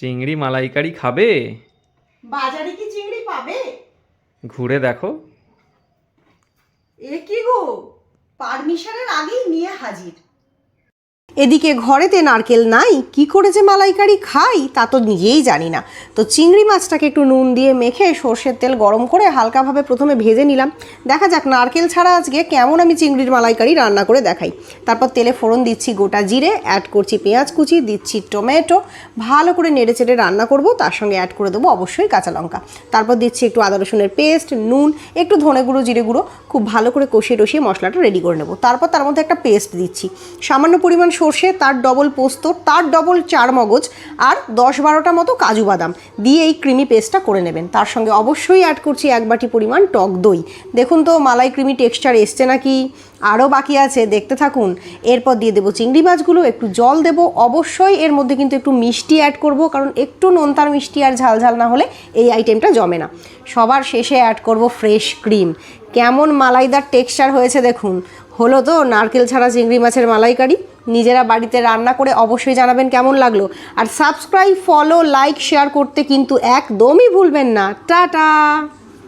চিংড়ি মালাইকারি খাবে? বাজারে কি চিংড়ি পাবে? ঘুরে দেখো। এ কি গো? পারমিশনের আগেই নিয়ে হাজির। এদিকে ঘরেতে নারকেল নাই, কি করে যে মালাইকারি খাই তা তো নিজেই জানি না। তো চিংড়ি মাছটাকে একটু নুন দিয়ে মেখে সর্ষের তেল গরম করে হালকাভাবে প্রথমে ভেজে নিলাম। দেখা যাক নারকেল ছাড়া আজকে কেমন আমি চিংড়ির মালাইকারি রান্না করে দেখাই। তারপর তেলে ফোড়ন দিচ্ছি গোটা জিরে অ্যাড করছি পেঁয়াজ কুচি, দিচ্ছি টমেটো। ভালো করে নেড়ে চেড়ে রান্না করব, তার সঙ্গে অ্যাড করে দেবো অবশ্যই কাঁচা লঙ্কা। তারপর দিচ্ছি একটু আদা রসুনের পেস্ট নুন, একটু ধনে গুঁড়ো, জিরে গুঁড়ো। খুব ভালো করে কষিয়ে টষিয়ে মশলাটা রেডি করে নেব। তারপর তার মধ্যে একটা পেস্ট দিচ্ছি। সামান্য পরিমাণ সর্ষে, তার ডবল পোস্ত, তার ডবল চার মগজ আর দশ বারোটা মতো কাজু বাদাম। দিয়ে এই ক্রিমি পেস্টটা করে নেবেন। তার সঙ্গে অবশ্যই অ্যাড করছি এক বাটি পরিমাণ টক দই। দেখুন তো, মালাই ক্রিমি টেক্সচার এসছে নাকি? আরও বাকি আছে, দেখতে থাকুন। এরপর দিয়ে দেবো চিংড়ি মাছগুলো, একটু জল দেবো। অবশ্যই এর মধ্যে কিন্তু একটু মিষ্টি অ্যাড করব, কারণ একটু নোনতার মিষ্টি আর ঝাল ঝাল না হলে এই আইটেমটা জমে না। সবার শেষে অ্যাড করব ফ্রেশ ক্রিম কেমন মালাইদার টেক্সচার হয়েছে দেখুন। হলো তো, নারকেল ছাড়া চিংড়ি মাছের মালাইকারি। নিজেরা বাড়িতে রান্না করে অবশ্যই জানাবেন কেমন লাগল। আর সাবস্ক্রাইব ফলো লাইক শেয়ার করতে কিন্তু একদমই ভুলবেন না। টাটা!